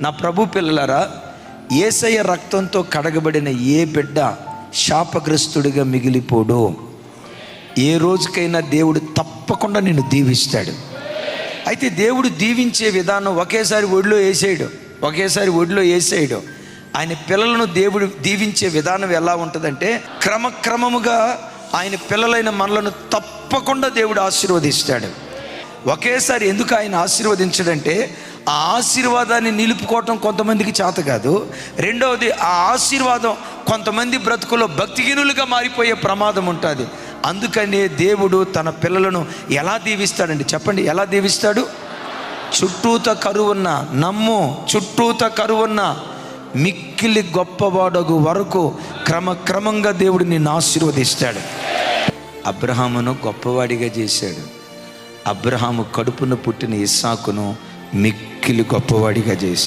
నా ప్రభు పిల్లలారా ఏసయ్య రక్తంతో కడగబడిన ఏ బిడ్డ శాపగ్రస్తుడిగా మిగిలిపోడు? ఏ రోజుకైనా దేవుడు తప్పకుండా నిన్ను దీవిస్తాడు. అయితే దేవుడు దీవించే విధానం ఒకేసారి ఒడిలో వేసేయడు ఒకేసారి ఒడిలో వేసేయడు. ఆయన పిల్లలను దేవుడు దీవించే విధానం ఎలా ఉంటుందంటే క్రమక్రమముగా ఆయన పిల్లలైన మనలను తప్పకుండా దేవుడు ఆశీర్వదిస్తాడు. ఒకేసారి ఎందుకు ఆయన ఆశీర్వదించడంటే ఆ ఆశీర్వాదాన్ని నిలుపుకోవటం కొంతమందికి చేత కాదు. రెండవది ఆ ఆశీర్వాదం కొంతమంది బ్రతుకులో భక్తిహీనులుగా మారిపోయే ప్రమాదం ఉంటుంది. అందుకనే దేవుడు తన పిల్లలను ఎలా దీవిస్తాడండి? చెప్పండి ఎలా దీవిస్తాడు? చుట్టూత కరువున్న నమ్ము చుట్టూత కరువున్న మిక్కిలి గొప్పవాడగు వరకు క్రమక్రమంగా దేవుడు నిన్ను ఆశీర్వదిస్తాడు. అబ్రహామును గొప్పవాడిగా చేశాడు. అబ్రహాము కడుపున పుట్టిన ఇస్సాకును మిక్కిలి గొప్పవాడిగా చేసి